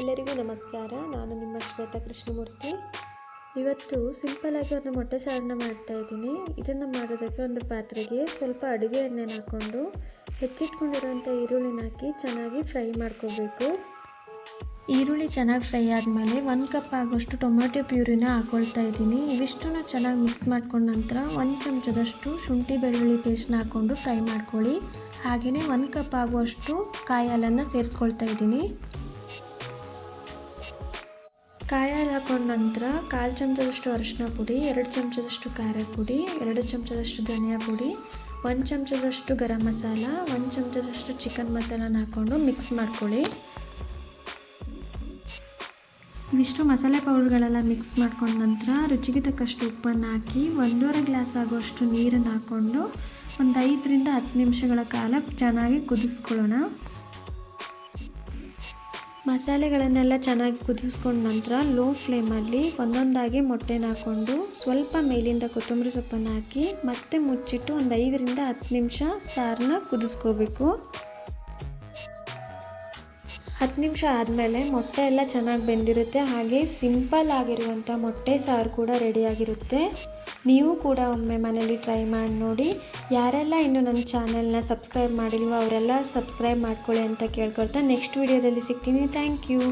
ಎಲ್ಲರಿಗೂ ನಮಸ್ಕಾರ. ನಾನು ನಿಮ್ಮ ಶ್ವೇತಾ ಕೃಷ್ಣಮೂರ್ತಿ. ಇವತ್ತು ಸಿಂಪಲ್ಲಾಗಿ ಒಂದು ಮೊಟ್ಟೆ ಸಾರನ್ನ ಮಾಡ್ತಾ ಇದ್ದೀನಿ. ಇದನ್ನು ಮಾಡೋದಕ್ಕೆ ಒಂದು ಪಾತ್ರೆಗೆ ಸ್ವಲ್ಪ ಅಡುಗೆ ಎಣ್ಣೆನ ಹಾಕ್ಕೊಂಡು ಹೆಚ್ಚಿಟ್ಕೊಂಡಿರುವಂಥ ಈರುಳ್ಳಿನ ಹಾಕಿ ಚೆನ್ನಾಗಿ ಫ್ರೈ ಮಾಡ್ಕೋಬೇಕು. ಈರುಳ್ಳಿ ಚೆನ್ನಾಗಿ ಫ್ರೈ ಆದಮೇಲೆ ಒಂದು ಕಪ್ ಆಗೋಷ್ಟು ಟೊಮೆಟೊ ಪ್ಯೂರಿನ ಹಾಕ್ಕೊಳ್ತಾ ಇದ್ದೀನಿ. ಇವಿಷ್ಟನ್ನು ಚೆನ್ನಾಗಿ ಮಿಕ್ಸ್ ಮಾಡ್ಕೊಂಡ ನಂತರ ಒಂದು ಚಮಚದಷ್ಟು ಶುಂಠಿ ಬೆಳ್ಳುಳ್ಳಿ ಪೇಸ್ಟ್ನ ಹಾಕ್ಕೊಂಡು ಫ್ರೈ ಮಾಡ್ಕೊಳ್ಳಿ. ಹಾಗೆಯೇ ಒಂದು ಕಪ್ ಆಗುವಷ್ಟು ಕಾಯಿ ಹಾಲನ್ನು ಸೇರಿಸ್ಕೊಳ್ತಾ ಇದ್ದೀನಿ. ಕಾಯಿ ಹಾಕೊಂಡ ನಂತರ ಕಾಲು ಚಮಚದಷ್ಟು ಅರಿಶಿನ ಪುಡಿ, ಎರಡು ಚಮಚದಷ್ಟು ಖಾರ ಪುಡಿ, ಎರಡು ಚಮಚದಷ್ಟು ಧನಿಯಾ ಪುಡಿ, ಒಂದು ಚಮಚದಷ್ಟು ಗರಂ ಮಸಾಲ, ಒಂದು ಚಮಚದಷ್ಟು ಚಿಕನ್ ಮಸಾಲನ ಹಾಕ್ಕೊಂಡು ಮಿಕ್ಸ್ ಮಾಡ್ಕೊಳ್ಳಿ. ಇವಿಷ್ಟು ಮಸಾಲೆ ಪೌಡ್ರ್ಗಳೆಲ್ಲ ಮಿಕ್ಸ್ ಮಾಡ್ಕೊಂಡ ನಂತರ ರುಚಿಗೆ ತಕ್ಕಷ್ಟು ಉಪ್ಪನ್ನು ಹಾಕಿ ಒಂದೂವರೆ ಗ್ಲಾಸ್ ಆಗೋಷ್ಟು ನೀರನ್ನು ಹಾಕ್ಕೊಂಡು ಒಂದು ಐದರಿಂದ ಹತ್ತು ನಿಮಿಷಗಳ ಕಾಲ ಚೆನ್ನಾಗಿ ಕುದಿಸ್ಕೊಳ್ಳೋಣ. ಮಸಾಲೆಗಳನ್ನೆಲ್ಲ ಚೆನ್ನಾಗಿ ಕುದಿಸ್ಕೊಂಡ ನಂತರ ಲೋ ಫ್ಲೇಮಲ್ಲಿ ಒಂದೊಂದಾಗಿ ಮೊಟ್ಟೆನ ಹಾಕ್ಕೊಂಡು ಸ್ವಲ್ಪ ಮೇಲಿಂದ ಕೊತ್ತಂಬರಿ ಸೊಪ್ಪನ್ನು ಹಾಕಿ ಮತ್ತೆ ಮುಚ್ಚಿಟ್ಟು ಒಂದು ಐದರಿಂದ ಹತ್ತು ನಿಮಿಷ ಸಾರನ್ನ ಕುದಿಸ್ಕೋಬೇಕು. ಹತ್ತು ನಿಮಿಷ ಆದಮೇಲೆ ಮೊಟ್ಟೆ ಎಲ್ಲ ಚೆನ್ನಾಗಿ ಬೆಂದಿರುತ್ತೆ. ಹಾಗೆ ಸಿಂಪಲ್ ಆಗಿರುವಂಥ ಮೊಟ್ಟೆ ಸಾರು ಕೂಡ ರೆಡಿಯಾಗಿರುತ್ತೆ ನೀವು ಕೂಡ ಒಮ್ಮೆ ಮನೇಲಿ ಟ್ರೈ ಮಾಡಿ ನೋಡಿ. ಯಾರೆಲ್ಲ ಇನ್ನೂ ನನ್ನ ಚಾನೆಲ್ನ ಸಬ್ಸ್ಕ್ರೈಬ್ ಮಾಡಿಲ್ವೋ ಅವರೆಲ್ಲ ಸಬ್ಸ್ಕ್ರೈಬ್ ಮಾಡ್ಕೊಳ್ಳಿ ಅಂತ ಕೇಳ್ಕೊಳ್ತಾ ನೆಕ್ಸ್ಟ್ ವೀಡಿಯೋದಲ್ಲಿ ಸಿಗ್ತೀನಿ. Thank you